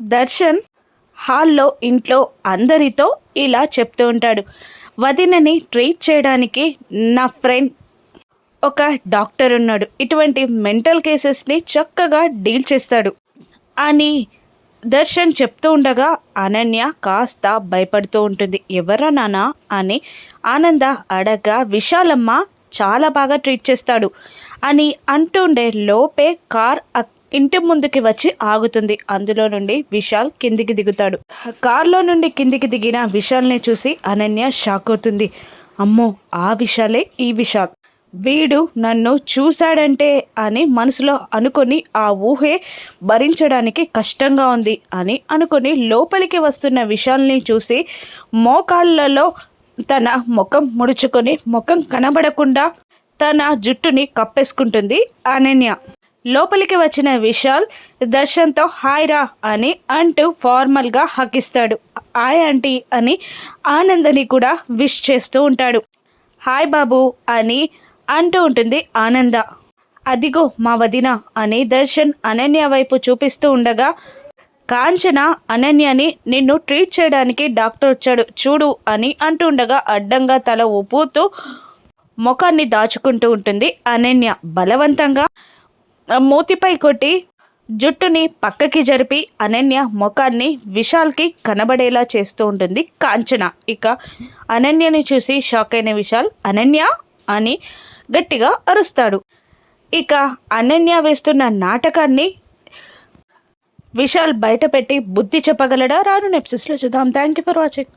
దర్శన్ హాల్లో ఇంట్లో అందరితో ఇలా చెప్తూ ఉంటాడు. వదినని ట్రీట్ చేయడానికి నా ఫ్రెండ్ ఒక డాక్టర్ ఉన్నాడు. ఇటువంటి మెంటల్ కేసెస్ని చక్కగా డీల్ చేస్తాడు అని దర్శన్ చెప్తూ ఉండగా అనన్య కాస్త భయపడుతూ ఉంటుంది. ఎవరా నానా అని ఆనంద అడగా విశాలమ్మ చాలా బాగా ట్రీట్ చేస్తాడు అని అంటుండే లోపే కార్ ఇంటి ముందుకి వచ్చి ఆగుతుంది. అందులో నుండి విశాల్ కిందికి దిగుతాడు. కారులో నుండి కిందికి దిగిన విశాల్ని చూసి అనన్య షాక్ అవుతుంది. అమ్మో ఆ విశాలే ఈ విశాల్. వీడు నన్ను చూశాడంటే అని మనసులో అనుకొని ఆ ఊహే భరించడానికి కష్టంగా ఉంది అని అనుకొని లోపలికి వస్తున్న విశాల్ని చూసి మోకాళ్ళలో తన ముఖం ముడుచుకొని ముఖం కనబడకుండా తన జుట్టుని కప్పేసుకుంటుంది అనన్య. లోపలికి వచ్చిన విశాల్ దర్శన్తో హాయ్ రా అని అంటూ ఫార్మల్గా హకిస్తాడు హాయ్ ఆంటీ అని ఆనందని కూడా విష్ చేస్తూ ఉంటాడు. హాయ్ బాబు అని అంటూ ఉంటుంది ఆనంద. అదిగో మా వదిన అని దర్శన్ అనన్య వైపు చూపిస్తూ ఉండగా కాంచన అనన్యని నిన్ను ట్రీట్ చేయడానికి డాక్టర్ వచ్చాడు చూడు అని అంటుండగా అడ్డంగా తల ఊపుతూ ముఖాన్ని దాచుకుంటూ ఉంటుంది అనన్య బలవంతంగా. మూతిపై కొట్టి జుట్టుని పక్కకి జరిపి అనన్య ముఖాన్ని విశాల్కి కనబడేలా చేస్తూ ఉంటుంది కాంచన. ఇక అనన్యని చూసి షాక్ అయిన విశాల్ అనన్య! అని గట్టిగా అరుస్తాడు. ఇక అనన్య వేస్తున్న నాటకాన్ని విశాల్ బయటపెట్టి బుద్ధి చెప్పగలడా? రాను నెప్సిస్లో చూద్దాం. Thank you for watching.